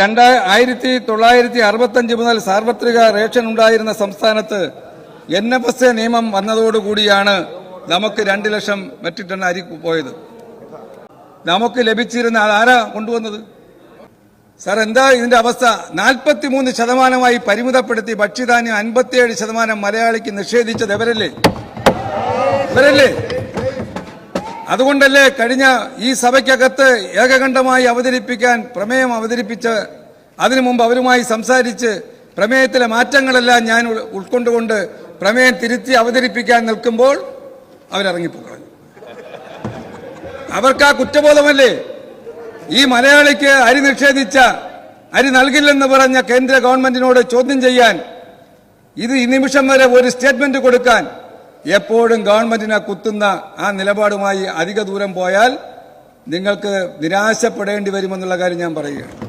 രണ്ടാ ആയിരത്തി തൊള്ളായിരത്തി അറുപത്തഞ്ച് മുതൽ സാർവത്രിക റേഷൻ ഉണ്ടായിരുന്ന സംസ്ഥാനത്ത് എൻ എഫ് എസ് എ നിയമം വന്നതോടുകൂടിയാണ് നമുക്ക് രണ്ട് ലക്ഷം മെട്രിക് ടൺ അരി പോയത്. നമുക്ക് ലഭിച്ചിരുന്ന ആരാ കൊണ്ടുവന്നത്? സാർ എന്താ ഇതിന്റെ അവസ്ഥ? നാൽപ്പത്തിമൂന്ന് ശതമാനമായി പരിമിതപ്പെടുത്തി ഭക്ഷ്യധാന്യം അൻപത്തിയേഴ് ശതമാനം മലയാളിക്ക് നിഷേധിച്ചത് എവരല്ലേ ഇവരല്ലേ? അതുകൊണ്ടല്ലേ കഴിഞ്ഞ ഈ സഭയ്ക്കകത്ത് ഏകകണ്ഠമായി അവതരിപ്പിക്കാൻ പ്രമേയം അവതരിപ്പിച്ച് അതിനു മുമ്പ് അവരുമായി സംസാരിച്ച് പ്രമേയത്തിലെ മാറ്റങ്ങളെല്ലാം ഞാൻ ഉൾക്കൊണ്ടുകൊണ്ട് പ്രമേയം തിരുത്തി അവതരിപ്പിക്കാൻ നിൽക്കുമ്പോൾ അവരിറങ്ങിപ്പോകളഞ്ഞു അവർക്ക് ആ കുറ്റബോധമല്ലേ? ഈ മലയാളിക്ക് അരി നിഷേധിച്ച അരി നൽകില്ലെന്ന് പറഞ്ഞ കേന്ദ്ര ഗവൺമെന്റിനോട് ചോദ്യം ചെയ്യാൻ ഇത് ഈ നിമിഷം വരെ ഒരു സ്റ്റേറ്റ്മെന്റ് കൊടുക്കാൻ എപ്പോഴും ഗവൺമെന്റിനെ കുത്തുന്ന ആ നിലപാടുമായി അധിക ദൂരം പോയാൽ നിങ്ങൾക്ക് നിരാശപ്പെടേണ്ടി വരുമെന്നുള്ള കാര്യം ഞാൻ പറയുകയാണ്.